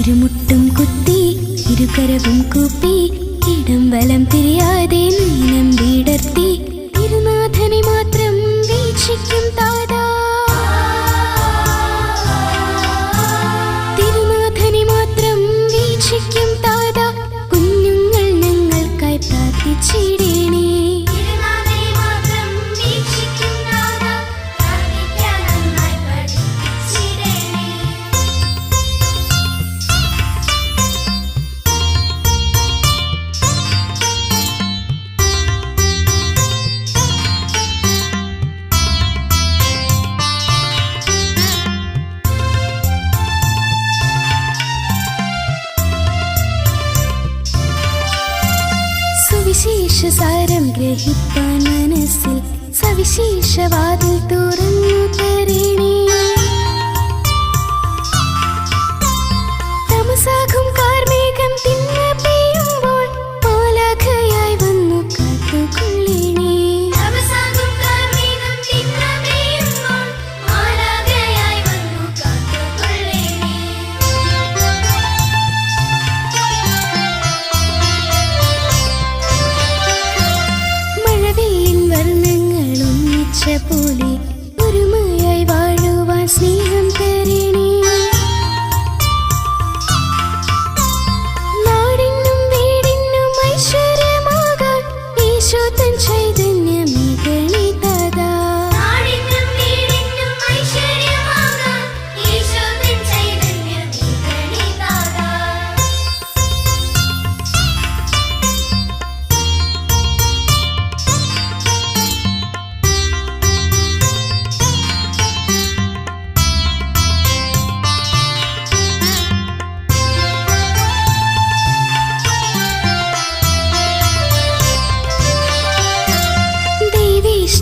இருமுட்டும் குத்தி இருகரவும் கூப்பி இடம் வலம் தெரியாதே நீ நம்பி പരം ഗ്രഹിപ്പാൻ മനസ്സിൽ സവിശേഷവാതിൽ തുറന്നു. 你。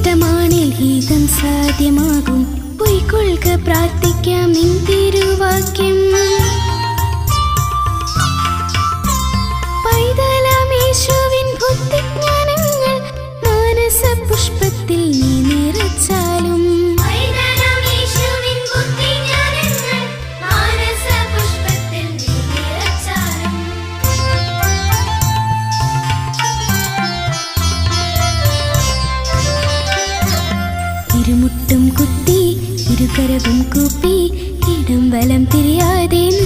ഇഷ്ടമാണിൽ ഹീതം സാധ്യമാകും. പൊയ്ക്കൊള്ളുക പ്രാർത്ഥിക്കാം നിങ്ങൾ இருமுட்டும் குத்தி இருகரவும் கூப்பி இடம் வலம் தெரியாதேன்